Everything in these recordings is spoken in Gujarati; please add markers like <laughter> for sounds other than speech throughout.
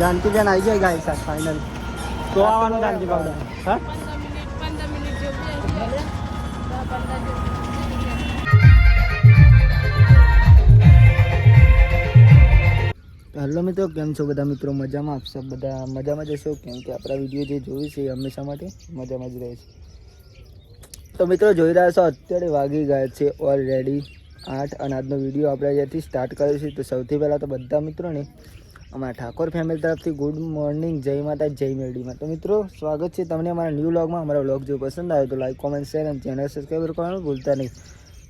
જાનકી બેન આવી જાય ગાય સાહેબ ફાઇનલ તો આવવાનું જાનકી બાબા હા હેલો મિત્રો કેમ છો બધા મિત્રો? મજામાં? આપશો બધા મજામાં જશો કેમ કે આપણા વીડિયો જે જોયું છે એ હંમેશા માટે મજામાં જ રહે છે. તો મિત્રો જોઈ રહ્યા છો અત્યારે વાગી ગયા છે ઓલરેડી આઠ અને આજનો વીડિયો આપણે અહીંયાથી સ્ટાર્ટ કર્યો છે. તો સૌથી પહેલાં તો બધા મિત્રોને અમારા ઠાકોર ફેમિલી તરફથી ગુડ મોર્નિંગ જય માતા જય મેરડીમાં. તો મિત્રો સ્વાગત છે તમને અમારા ન્યૂ વ્લોગમાં અમારા વ્લોગ જો પસંદ આવે તો લાઈક કોમેન્ટ શેર અને ચેનલ સબસ્ક્રાઈબર કરવાનું ભૂલતા નહીં.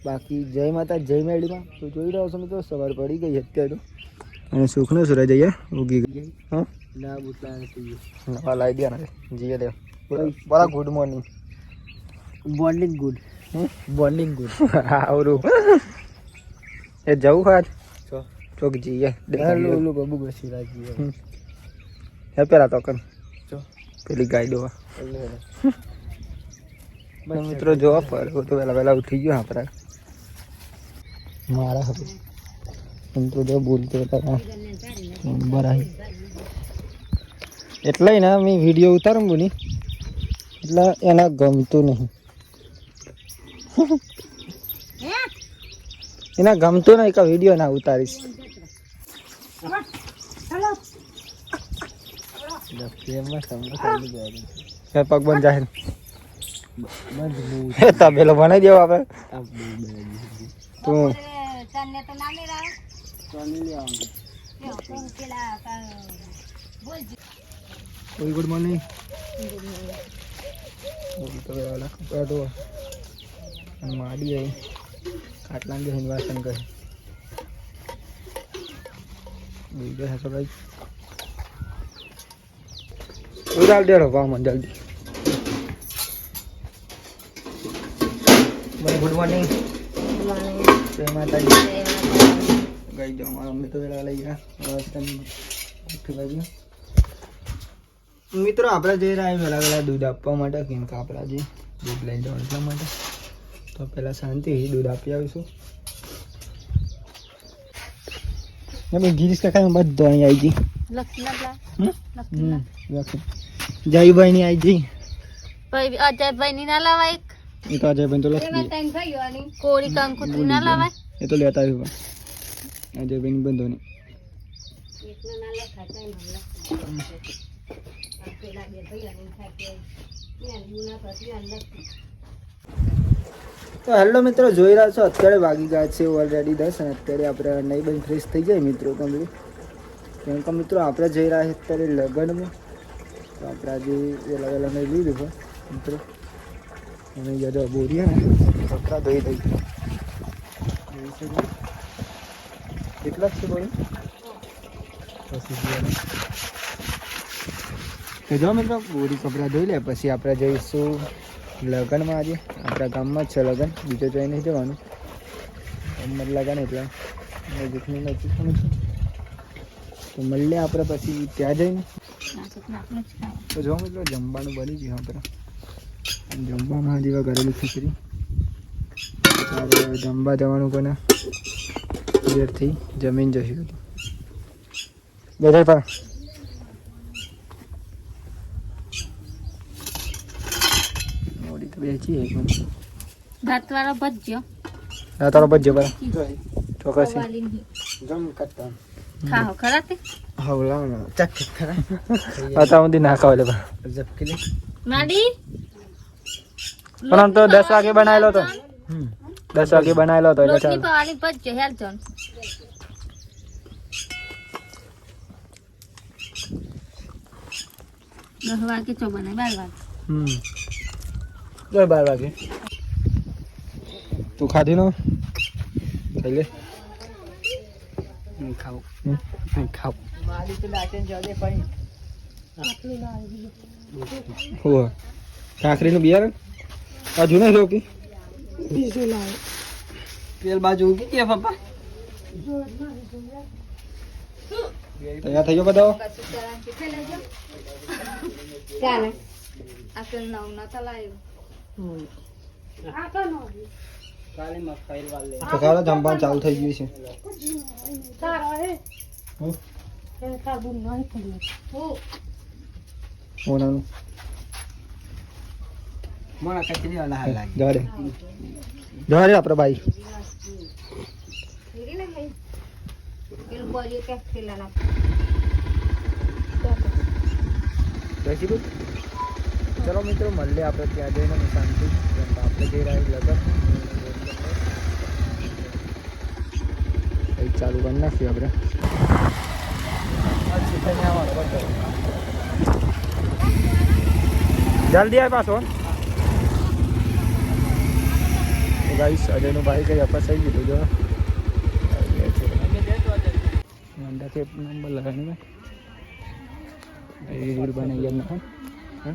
બાકી જય માતા જય મેરડીમાં. તો જોઈ રહ્યો છો મિત્રો સવાર પડી ગઈ અત્યારે. અને સુખનો સૂરજ અહીંયા ઉગી ગઈ હા? ના બુટલા નવા લાવી દે ને જીએ દે બરા good morning bonding good morning good આવરું. એ જવું ખાત ચોક જીએ ઓલું બબુ બસી રાખી હે પેલા તો કર. પેલી ગાય દોવા મિત્રો જોવા પર તો પહેલા પહેલા ઉઠી ગયો આપણા. મારા હવે. તો જો બોલતો હતા નંબર આવી એટલે ને મેં વીડિયો ઉતારું બોલી. એટલે એના ગમતું નહીં. એના ગમતું નહીં કે વીડિયો ના ઉતારીશ. પગ બંધ જાય તબેલો બનાવી દેવો આપણે તું. ગુડ મોર્નિંગ માડી આવી. ખાટલા અંદર હિંદવાસન કહે બીજો હસો ભાઈ. ઉડાલ દેડો વામન જલ્દી. ગુડ મોર્નિંગ જય માતાજી. ગઈ જાઓ મારા વેલા લઈ ગયા. મિત્રો આપણે જઈ રહ્યા વહેલા વહેલા દૂધ આપવા માટે કેમ કે આપણા જે દૂધ લઈને જવાનું એટલા માટે. તો પહેલાં શાંતિથી દૂધ આપી આવીશું. ભાઈ ગિરીશ કાકા બધો અહીં આવી ગઈ. જયભાઈ જયભાઈની આવી ગઈ. ભાઈ અજયભાઈ ની ના લાવાય એ તો અજયભાઈ તો લખી કોળી કંકુત્રી ના લાવાય? એ તો લેતા આવ્યું અજયભાઈની બંધોની. તો હેલો મિત્રો, જોઈ રહ્યા છો અત્યારે વાગી ગયા છે ઓલરેડી દસ અને અત્યારે આપણે નહીં બંધ ફ્રેશ થઈ જાય મિત્રો કમ્પ્લીટ કેમ કે મિત્રો આપણે જઈ રહ્યા છીએ અત્યારે લગ્નમાં. તો આપણે આજે વહેલા વહેલા નહીં લીધું હોય મિત્રો. અને જજો બોરીએ ને કપડાં ધોઈ દઈ. કેટલા છે બોરી પછી જો મિત્રો, બોરી કપડાં ધોઈ લે, પછી આપણે જઈશું. લગ્નમાં આજે આપણા ગામમાં જ છે લગ્ન. બીજો જોઈ નહીં જવાનું. જ લગ્ન એટલે નજીકની નજીક છે. તો મળીએ આપણે પછી ત્યાં જઈને. તો જો મિત્રો જમવાનું બની ગયું આપણે. જમવામાં જેવા ઘરેલું ખીચડી. ત્યારે જમવા જવાનું કોને? દેરથી જમીન જશું. બધા બેઠા પા મોડી તો બેચી એક મિનિટ ભાત વાળો ભજ્યો ના તારો બજ્જો પર ચોક્કસ. જમ કરતા ખાઓ ખરા તે? હવલા ચક ખરા? હતા હું ના ખાવ લે. જપકી માડી પણ આમ તો દસ વાગે બનાવેલો હતો દસ વાગે બનાવેલો હતો એટલે ચાલ. પવાલી ભજ્યો હેલ જોન દસ વાગે ચો બનાય બાર વાગે. હમ. દર બાર વાગે. તું ખાધી નો? ખાઈ લે. ખાવ ખાવ હો કાકરીનું બિયારણ? આ જૂને રોકી પેલ બાજુ ઉગી ગયા પપ્પા. તૈયાર થઈ ગયો બધો ચાલે આકલ નવ ના તલાયો ચાલો જમવાનું ચાલુ થઈ ગયું છે. ઓનાનું. મોણા કચરી વાળા હાલ લાગે જવા દે. જવા દે ભાઈ. ચલો મિત્રો, મળીએ આપણે ત્યાં જઈને શાંતિ. આપણે જઈ રહ્યા લગન. ચાલુ કરી નાખીએ આપણે. જલ્દી આવે પાછો. ગાઈસ અજયનું ભાઈ કઈ ફસાઈ ગયું જો. કે નંબર લગાવીને રીલ બનાવી ગયા હા?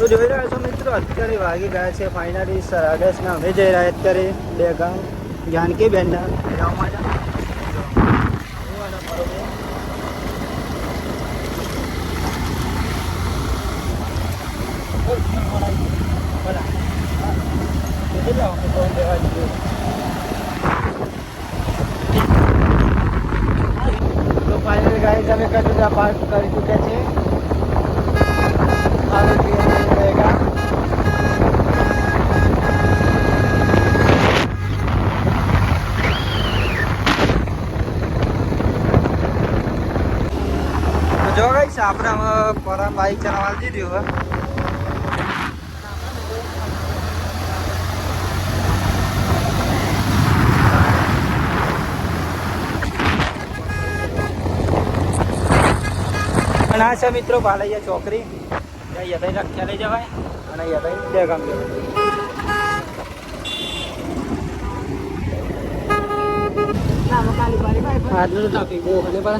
તો જોઈ રહ્યા છો મિત્રો, અત્યારે વાગી ગયા છે ફાઇનલી સાડા દસના અમે જઈ રહ્યા અત્યારે બે ગામ, જાનકી બેનના મેળાઓ માટે. તો ફાઇનલ ગાઈસ અમે કટુડા પાર્ક કરી ચૂક્યા છે આપણે હવે પરમ બાઈક ચલાવવા દીધી હવે અને આ છે મિત્રો ભાલૈયા ચોકરી ત્યાં યદાઈ રખ્યા લઈ જવાય અને યદાઈ બે ગામ જવાય. આજનું ટ્રાફિક બહુ હલે પર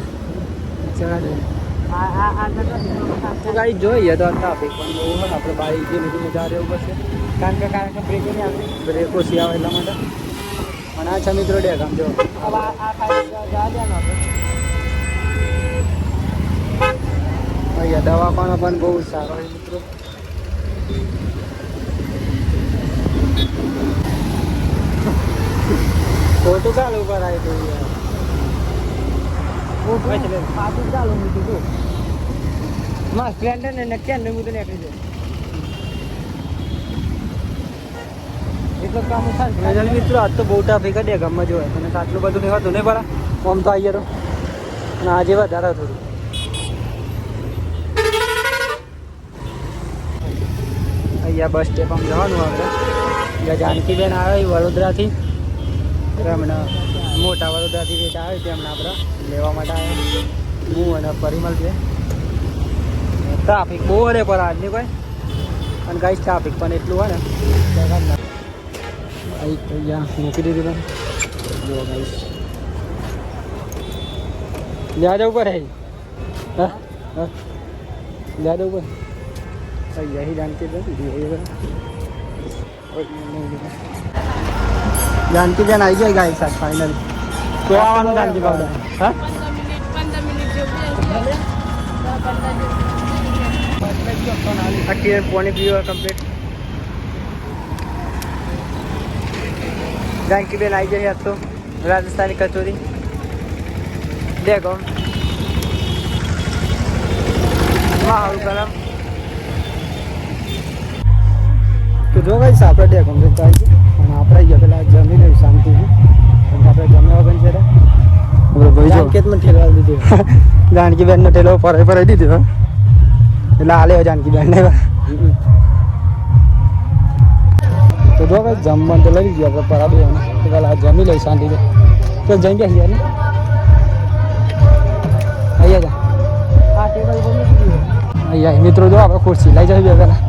ચડા દે. તો ગાડી જોઈએ તો ટ્રાફિક પણ બહુ હોય આપણે બાઈક ધીમે ધીમે જા રહેવું પડશે. કારણ કે કારણ કે બ્રેક નહીં આવતી બ્રેક ઓછી આવે એટલા માટે. અને આ છે મિત્રો ડે ગામ જો. આ આ ને આપણે. અહીંયા દવાખાનો પણ બહુ સારો મિત્રો. ખોટું ઉપર કરાય તો યાર. પાછું ચાલુ મૂકી તું માં સ્પ્લેન્ડર ને નક્યા નવું તો નીકળી જાય કામ થાય મિત્રો આજ તો બહુ ટ્રાફિક દે ગામમાં જોવાય અને આટલું બધું નહીં હોતું નહીં બરા આમ તો આવીએ તો અને આજે વધારે થોડું અહીંયા બસ સ્ટેપ આમ જવાનું આપણે જાનકીબેન આવે વડોદરાથી રમણા મોટા વડોદરાથી રેટ આવે છે હમણાં આપણે લેવા માટે આવે હું અને પરિમલ છે ટ્રાફિક બહુ હરે પર આજની કોઈ અને કાંઈ ટ્રાફિક પણ એટલું હોય ને ત્યાં અહીંયા મૂકી દીધું પણ જુઓ ગાઈશ લ્યા જવું પડે હા હા લ્યા જવું પડે यही जानकी बेन जानकी बेन आई गई गाय साथ फाइनल કેવાનું ગાંધી પાવડર હા? આખી પાણી પીવા કમ્પ્લીટ જાનકી બેન આવી જશે તો રાજસ્થાની કચોરી. દેખો. માહોલ ગરમ. તો જો ભાઈ આપણે ડેકોમ આવી ગયું અને આપણે ગયા પેલા જમી લઈ શાંતિથી. કેમ કે આપણે છે આપણે ભાઈ જાનકીતમાં ઠેલવા દીધું <laughs> જાનકી બેનનો ઠેલો ફરાઈ ફરાઈ દીધો. એટલે હાલે જાનકી બેન ને તો જો ભાઈ જમવાનું તો લઈ ગયો આપણે પરાબી પેલા જમી લઈ શાંતિથી. તો જઈ ગયા યાર અહીંયા જા અહીંયા મિત્રો જો આપણે ખુરશી લઈ જાય પેલા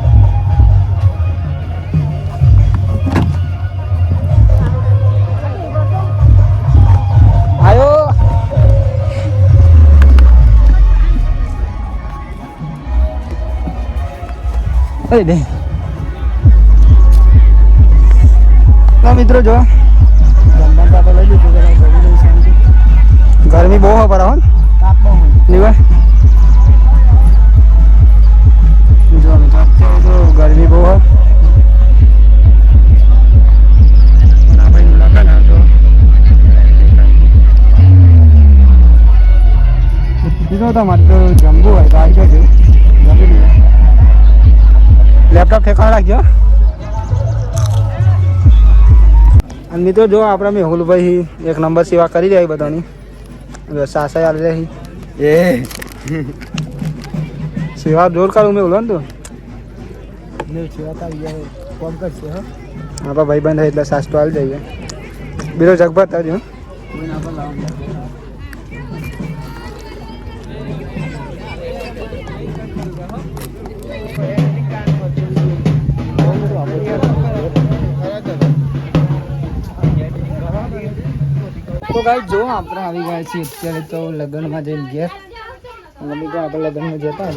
અરે દે ના મિત્રો જો જમવાનું તો આપણે લઈ લીધું પેલા ગરમી લઈ શાંતિ. ગરમી બહુ હોય પર હો નીવા જો મિત્રો અત્યારે તો ગરમી બહુ હોય અને આપણે મુલાકાત આવતો બીજો તમારે લેપટોપ ઠેકાણ રાખજો અને મિત્રો જો આપણે મેહુલભાઈ એક નંબર સેવા કરી રહ્યા બધાની. સાસા આવી રહી. એ. સેવા જોર કરું મેં તું ને તો. આવી કોમ કરશે આપણા ભાઈ બંધ એટલે સાસ તો આવી જઈએ. બીજો જગભર આવજો તો ગાઈ જો આપણે આવી ગયા છીએ અત્યારે તો લગ્નમાં જઈને ઘેર. મમ્મી તો આપણે લગ્નમાં જતા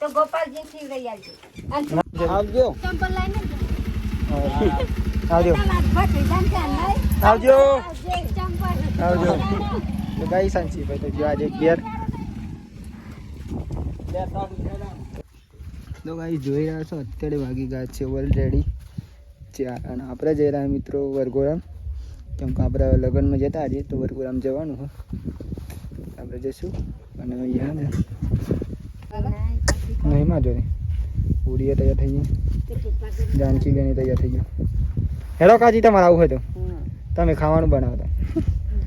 તો ગોપાલજી થીવડાઈ આવજો. આવજો. આવજો તમારા ભત્રી જાણતા નહીં? આવજો. તો ગઈ સાંચી ભાઈ તો જો આજે ઘેર. તો ગાઈ જોઈ રહ્યા છો અત્યારે વાગી ગયા છે ઓલરેડી ચાર અને આપણે જઈ રહ્યા મિત્રો વરઘોડામ કેમ કે આપણે લગ્નમાં જતા આજે તો વરઘોડામ જવાનું હોય આપણે જઈશું અને અહીંયા ને નહીં માં જોઈ ઉડીએ તૈયાર થઈ ગઈ. જાનકી બેની તૈયાર થઈ ગયું હેરો કાજી તમારે આવું હોય તો. તમે ખાવાનું બનાવતા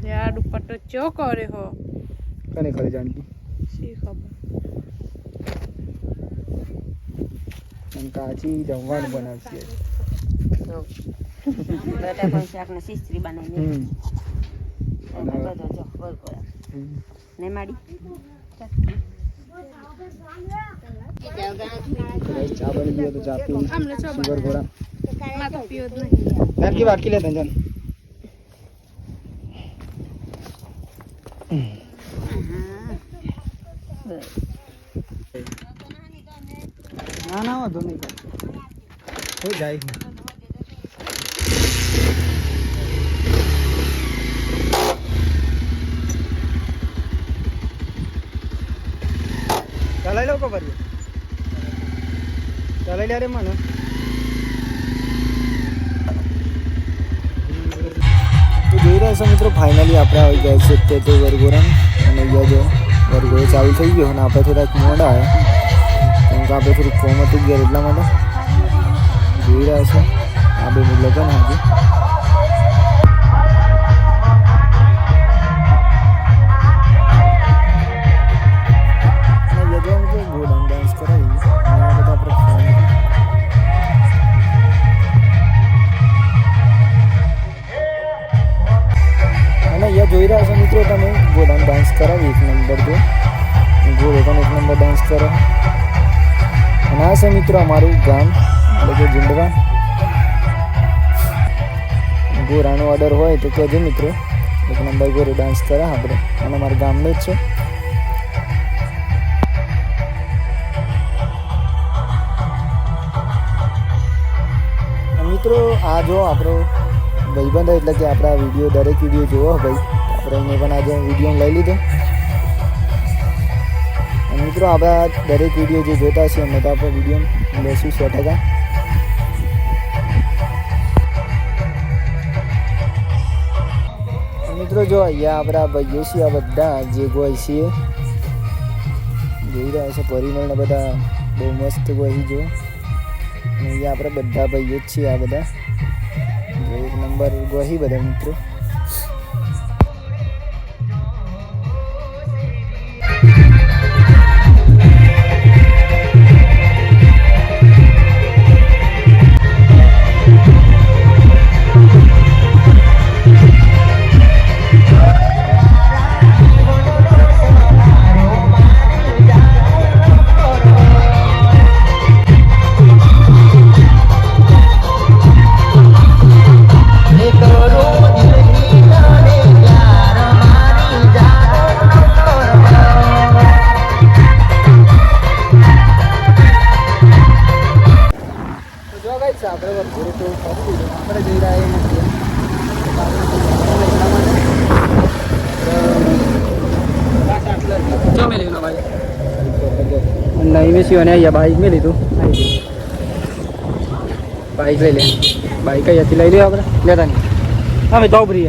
યાર દુપટ્ટો ચો કરે હો કને ખરે જાનકી શી ખબર અને કાચી જમવાનું બનાવશે બટાકાનું શાક ને શીસ્ત્રી બનાવીને હમ એમાં બધો જો વરઘોડા. હમ. ને માડી કદાચ ચા બની ગયો તો ચા પી અમને ચા સુગર ઘોડા માં તો પીવો જ નહીં જાનકી વાટકી લે તંજન ના ના વાંધો નહીં હો જાય ચલાવી લો ખબર ચલાવી લે રે મને છો મિત્રો? ફાઇનલી આપણે આવી ગયા છીએ અત્યારે તો વરગોરમ અને અહીંયા જો વરગોરો ચાલુ થઈ ગયો અને આપણે થોડાક મોડા આવ્યા કેમ કે આપણે થોડીક ફોર્મ હતું ગયા એટલા માટે. જોઈ રહ્યા છે. આ બે લગન આજે જોઈ રહ્યા છો મિત્રો તમે, ગોડાઉન ડાન્સ કરાવી એક નંબર જો ગોળો પણ એક નંબર ડાન્સ કરો. અને છે મિત્રો અમારું ગામ, એટલે કે જીંડવા ગોરાનો ઓર્ડર હોય તો કહેજો મિત્રો. એક નંબર ગોરો ડાન્સ કરે આપણે અને અમારા ગામનો જ છે. મિત્રો, આ જો આપણો ભાઈબંધ એટલે કે આપણા વીડિયો દરેક વીડિયો જોવો ભાઈ. આપણે એને પણ આજે વીડિયો લઈ લીધો. અને મિત્રો, આપણા દરેક વીડિયો જે જોતા છે અમે તો આપણે વીડિયો લેશું સો ટકા. અને મિત્રો, જો અહીંયા આપણા ભાઈઓ છે આ બધા જે ગોય છીએ જોઈ રહ્યા છે પરિમળને બધા બહુ મસ્ત ગોહી જો. અને અહીંયા આપણે બધા ભાઈઓ જ છીએ આ બધા. જો એક નંબર ગોહી બધા, મિત્રો. નહીં અહીંયા બાઈક મેં લીધું. બાઈક લઈ લે. બાઈક અહીંયાથી લઈ લઈએ આપણે. લેતા નહીં અમે તો ઉભરી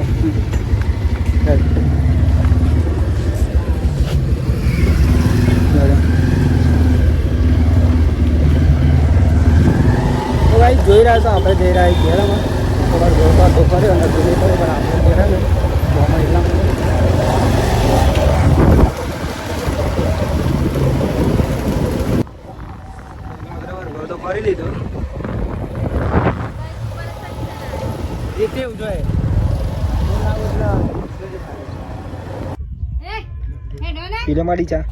તો ભાઈ જોઈ રહ્યા છો, આપણે જઈ રહ્યા ઘેરામાં થોડા જોરદાર તો કર્યો અને જોઈ કર્યો પણ આપણે ઘેરા ને જોવામાં એટલા માટે કરી લીધો. એ કેવું જોઈએ? પીરેમાડી ચા.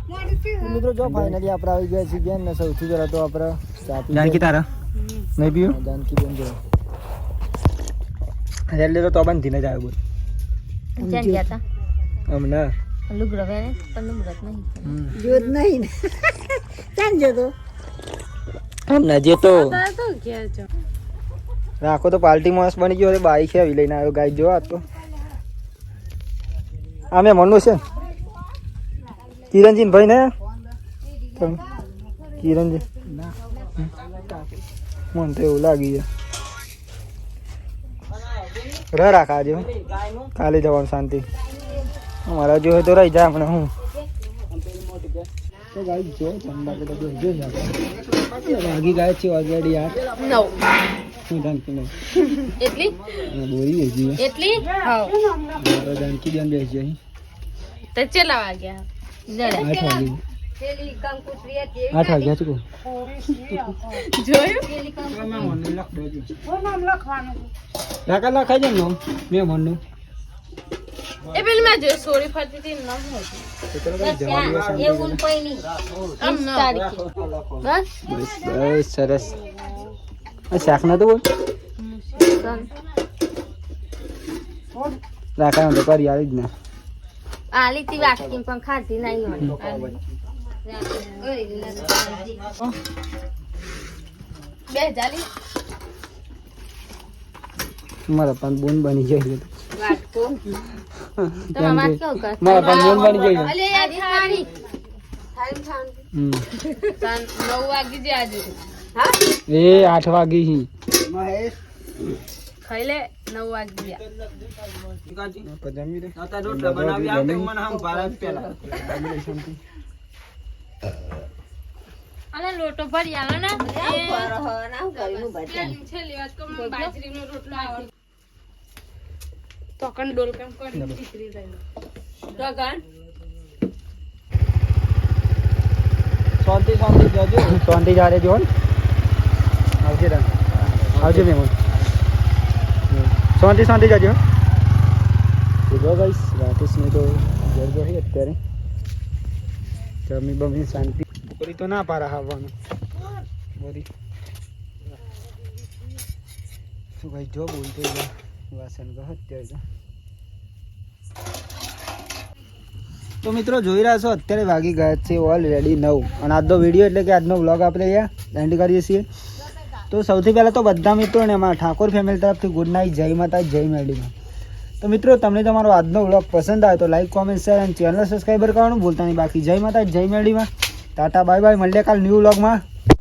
મિત્રો જો ફાઇનલી આપણે આવી ગયા છીએ બેન ને સૌથી પહેલા તો આપણે ચા પી જાનકી તારા? નહીં પીવું જાનકી બેન જો. એટલે તો તો બંધીને જ આવ્યો બોલ. ચાલ ગયા તા? હમણાં. લુગડો વેને પણ મુરત નહીં જોત નહીં ને. <laughs> જતો હમણાં જે તો તો ઘેર જો રાખો તો પાર્ટી માણસ બની ગયો બાઈક છે આવી લઈને આવ્યો ગાય જોવા તો. આ મેં મનનું છે. કિરણજી ભાઈ ને કિરણજી. મને તો એવું લાગી છે. રહ રાખ આજે હો. કાલે જવાનું શાંતિ. અમારા જો તો રહી જાય હમણાં હું? તો ગાઈ જો ઠંડા પેલા જો જો આપણે. વાગી ગયા છે ઓલરેડી યાર નવ. શું જાણકી નહીં એટલી? બોરી ગઈ એટલી? હા મારા જાનકી બેન બેસી જાય. તો ચેલા વાગ્યા? આઠ વાગે. આઠ વાગ્યા ચૂકો જોયું? લખાઈ જાય મેં મનનું. એ પેલી મેં જોયું સોરી ફરતી હતી નામ હતું? એવું કોઈ નહીં. બસ? બસ બસ સરસ. આ ના તો બોલ? લાકા તો કરી આવી જ ના. આલી તી વાટકી પણ ખાતી નહીં બે જાલી. મારા પણ બોન બની જાય વાટકો. તમે વાત કર મારા પણ બોન બની જાય અલે યાર હમ. તાન નવ વાગી જે આજે. એ આઠ વાગી હી. ખાઈ લે નવ વાગી ગયા. અને લોટો ભરી આલો ને. રોટલો. તો કણ ડોલ કેમ કરી દીકરી તો કણ શાંતિ શાંતિ જજો શાંતિ જારે જો આવજે તાન આવજે મેમો શાંતિ શાંતિ જજો તો જો ગાઈસ રાકેશને તો ઘર જો હે અત્યારે. જમી બમી શાંતિ. કરી તો ના પારા આવવાનું બોરી. શું ભાઈ જો બોલતો જા તો મિત્રો જોઈ રહ્યા છો, અત્યારે વાગી ગયા છે ઓલરેડી નવ. અને આજનો વીડિયો એટલે કે આજનો વ્લોગ આપણે અહીંયા એન્ડ કરીએ છીએ. તો સૌથી પહેલાં તો બધા મિત્રોને અમારા ઠાકોર ફેમિલી તરફથી ગુડ નાઇટ જય માતા જય મેડીમાં તો મિત્રો, તમને તમારો આજનો વ્લોગ પસંદ આવે તો લાઈક કોમેન્ટ શેર અને ચેનલ સબસ્ક્રાઈબર કરવાનું ભૂલતા નહીં. બાકી જય માતા જય મેડીમાં ટાટા બાય બાય મળીએ કાલ ન્યૂ વ્લોગમાં